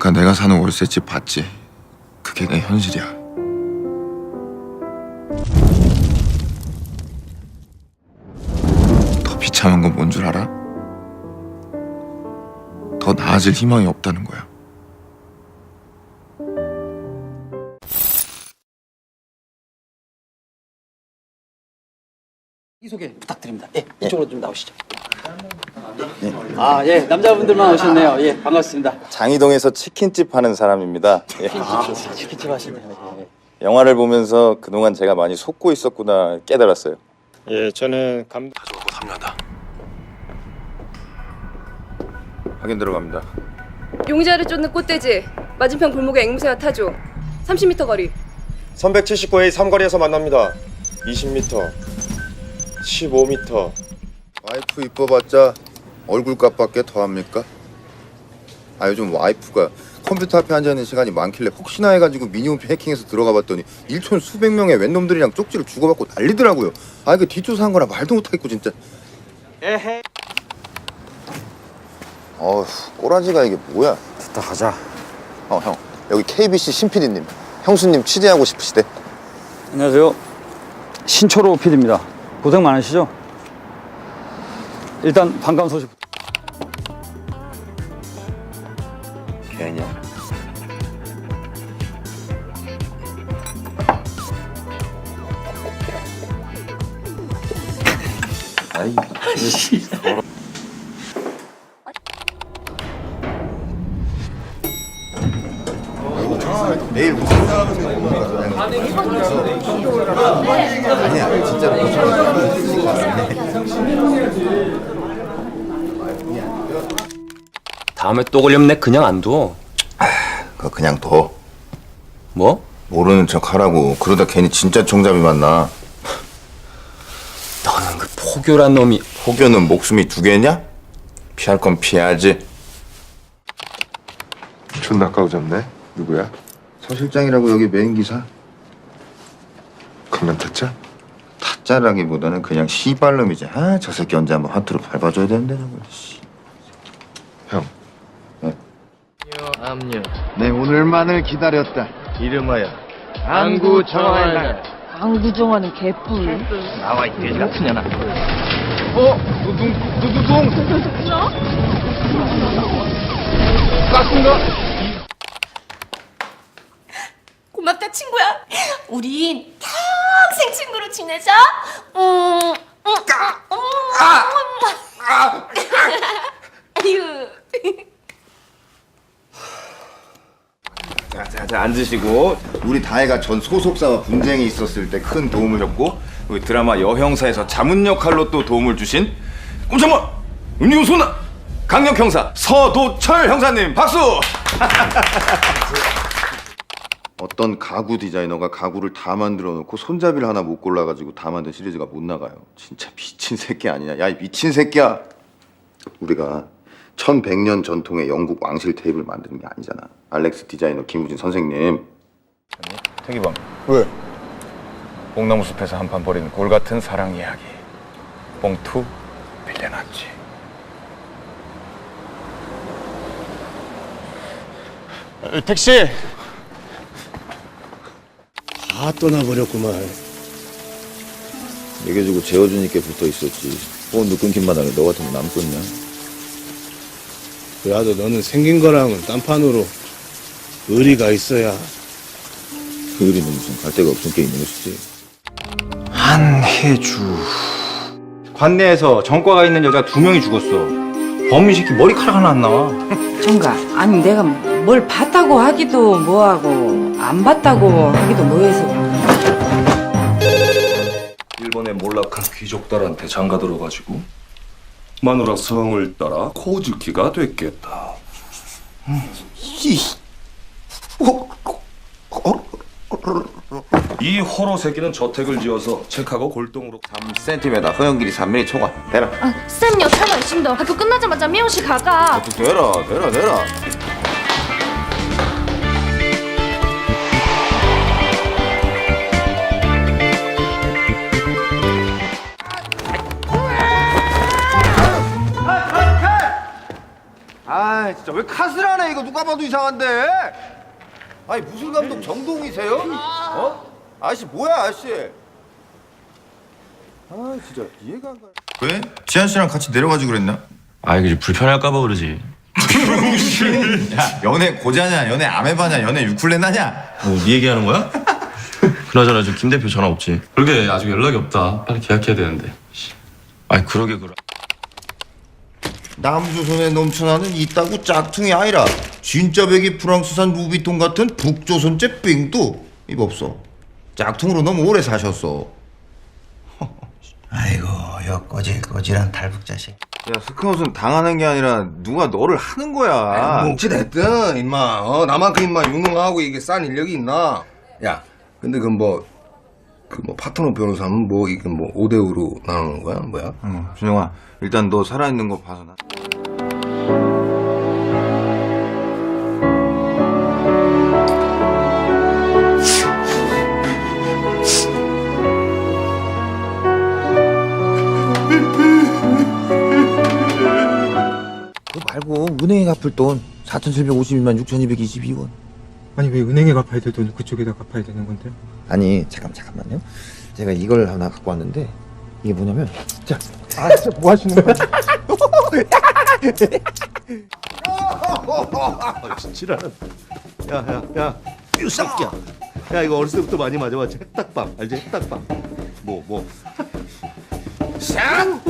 아까 내가 사는 월세집 봤지? 그게 내 현실이야. 더 비참한 건 뭔 줄 알아? 더 나아질 희망이 없다는 거야. 이 소개 부탁드립니다. 예, 이쪽으로 좀 나오시죠. 아, 예, 남자분들만 오셨네요. 예, 반갑습니다. 장이동에서 치킨집 하는 사람입니다. 예. 아, 치킨집 하시네요. 예. 영화를 보면서 그동안 제가 많이 속고 있었구나 깨달았어요. 예, 저는 감 가져오고 삼려다. 확인 들어갑니다. 용자를 쫓는 꽃돼지 맞은편 골목의 앵무새와 타조 30m 거리 379A 삼거리에서 만납니다. 20m, 15m. 와이프 이뻐봤자 얼굴 값밖에 더합니까? 아 요즘 와이프가 컴퓨터 앞에 앉아있는 시간이 많길래 혹시나 해가지고 미니홈피 해킹해서 들어가 봤더니 일촌 수백 명의 웬놈들이랑 쪽지를 주고받고 난리더라고요 아 이거 뒷조사한 거라 말도 못하겠고 진짜 에헤. 어휴 꼬라지가 이게 뭐야 좋다 가자. 어 형 여기 KBC 신PD님 형수님 취재하고 싶으시대 안녕하세요. 신초로 PD입니다. 고생 많으시죠? 일단 반가운 소식. 개냐? 아이 내일 아니야 진짜로 다음에 또 걸리면 내 그냥 안 둬. 그거 그냥 둬 뭐? 모르는 척 하라고 그러다 괜히 진짜 총잡이 만나 너는 그 포교란 놈이 혹여는 목숨이 두 개냐? 피할 건 피해야지 존나 까우잡네. 누구야? 서 실장이라고 여기 메인 기사 강남 타짜? 타짜라기보다는 그냥 씨발놈이지 아 저 새끼 언제 한번 하트로 밟아줘야 되는데 저거 씨. 형. 압류 네 오늘만을 기다렸다 이름하여 안구 정화의 날 안구정화는 개뿔. 나와 이 돼지 같은 년아 어? 두둥 두두둥 가스인가? 고맙다 친구야. 우린 평생 친구로 지내자. 음, 음, 아, 아, 아유. 자, 앉으시고 우리 다혜가 전 소속사와 분쟁이 있었을 때 큰 도움을 줬고 우리 드라마 여형사에서 자문 역할로 또 도움을 주신 꼼짝마 은유소나 강력 형사 서도철 형사님 박수! 어떤 가구 디자이너가 가구를 다 만들어 놓고 손잡이를 하나 못 골라가지고 다 만든 시리즈가 못 나가요. 진짜 미친 새끼 아니냐? 야 이 미친 새끼야! 우리가 1100년 전통의 영국 왕실 테이블 만드는 게 아니잖아. 알렉스 디자이너 김우진 선생님. 태기범. 왜? 뽕나무 숲에서 한판 벌인 골 같은 사랑 이야기. 뽕투 빌려놨지. 택시. 다 떠나버렸구만. 먹여주고 재워주니까 붙어 있었지. 폰도 끊긴 마당에 너 같은 거 남겠냐? 그래도 너는 생긴 거랑은 딴판으로 의리가 있어야. 그 의리는 무슨 갈 데가 없으니까 있는 것이지. 한혜주. 관내에서 전과가 있는 여자 두 명이 죽었어. 범인 새끼 머리카락 하나 안 나와. 정가, 아니 내가 뭘 봤다고 하기도 뭐하고 안 봤다고 하기도 뭐해서. 일본의 몰락한 귀족들한테 장가 들어가지고 마누라 성을 따라 코즈키가 됐겠다. 이 호로 새끼는 저택을 지어서 책하고 골동으로 3cm, 허용길이 3mm 초과. 대라. 아, 쌤 여차가 있습니다. 학교 끝나자마자 미용실 가가. 대라, 대라, 대라. 아, 진짜 왜 컷을 하네 이거 누가 봐도 이상한데 아니 무슨 감독 정동이세요? 어? 아저씨 뭐야 아저씨 아 진짜 이해가 안 가. 왜? 지한 씨랑 같이 내려가지고 그랬나? 아 이게 불편할까봐 그러지 야 연애 고자냐 연애 아메바냐 연애 유쿨레나냐 뭐네 얘기하는 거야? 그나저나 지금 김 대표 전화 없지 그러게 아직 연락이 없다 빨리 계약해야 되는데 아니 그러게 그러 남조선에 넘쳐나는 이따구 짝퉁이 아니라 진짜 백이 프랑스산 루비통 같은 북조선제 빙도 입 없어. 짝퉁으로 너무 오래 사셨어. 아이고 여 꼬질 꼬질한 달북 자식 야 스카웃은 당하는 게 아니라 누가 너를 하는 거야? 뭐 어찌됐든 임마. 어 나만큼 임마 유능하고 이게 싼 인력이 있나? 야 근데 그뭐 그 뭐 파트너 변호사는 뭐 이게 뭐 5대 5로 나누는 거야? 뭐야? 응, 준영아 일단 너 살아 있는 거 봐서 나 그거 말고 은행에 갚을 돈 4,752만 6,222원 아니 왜 은행에 갚아야 될 돈을 그쪽에다 갚아야 되는 건데? 아니 잠깐 잠깐만요. 제가 이걸 하나 갖고 왔는데 이게 뭐냐면 자. 아 진짜 뭐 하시는 거야? 야야 야. 이 새끼야. 야 이거 어렸을 때부터 많이 맞아봤지? 핵딱방 알지? 핵딱방 뭐뭐. 쌍